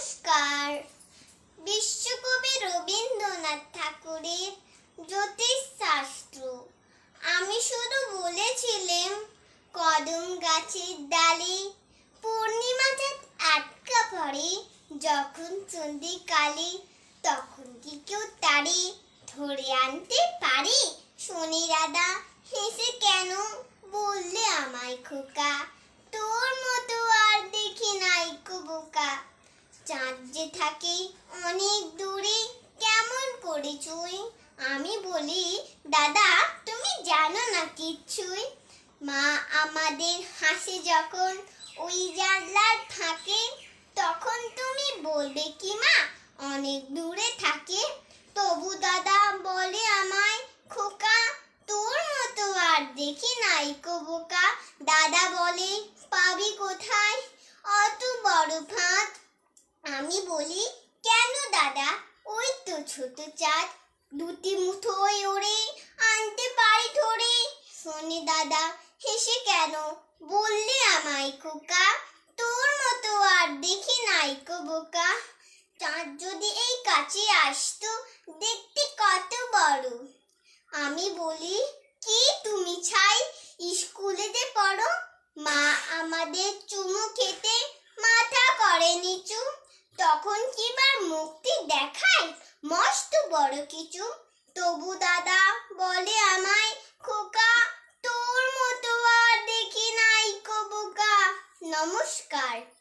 নমস্কার। বিশ্বকবি রবীন্দ্রনাথ ঠাকুরের জ্যোতিষশাস্ত্র। আমি শুধু বলেছিলাম, কদম গাছের ডালে পূর্ণিমা চাঁদ আটকা পড়ে, যখন সন্ধে কালে তখন কি কেউ তারে ধরে আনতে পারে? শনি দাদা হেসে কেন বললে আমায় খোকা তোর মতো আর দেখি নাই কো বোকা চাঁদ যে থাকে, অনেক দূরে। কেমন করে চুই? আমি বলি, দাদা, তুমি জানো না কিচ্ছুই মা আমাদের হাসে যখন ওই জানলার থাকে তখন তুমি বলবে কি মা, অনেক দূরে থাকে। তবু দাদা বলে আমায়, খোকা, তোর মতো আর দেখি নাই বোকা। দাদা বলে, পাবি কোথায়? অত বড় ফাঁদ আমি বলি, কেন দাদা? ওই তো ছোট চাঁদ দুটি মুঠোয় ওড়ে, আনতে পারি ধরে। শোনে দাদা, হেসে কেন? বললে আমায় খোকা। তোর মতো আর দেখি নাই কো বোকা। চাঁদ যদি এই কাছে আসতো, দেখতে কত বড়। আমি বলি, কি তুমি ছাই? স্কুলেতে পড়ো, মা আমাদের চুমু খেতে মাথা করে নিচু তখন কি বার মুক্তি দেখায়? মস্ত বড় কিছু। তবু দাদা, বলে আমায়, খোকা, তোর মতো আর দেখি নাই বোকা। নমস্কার।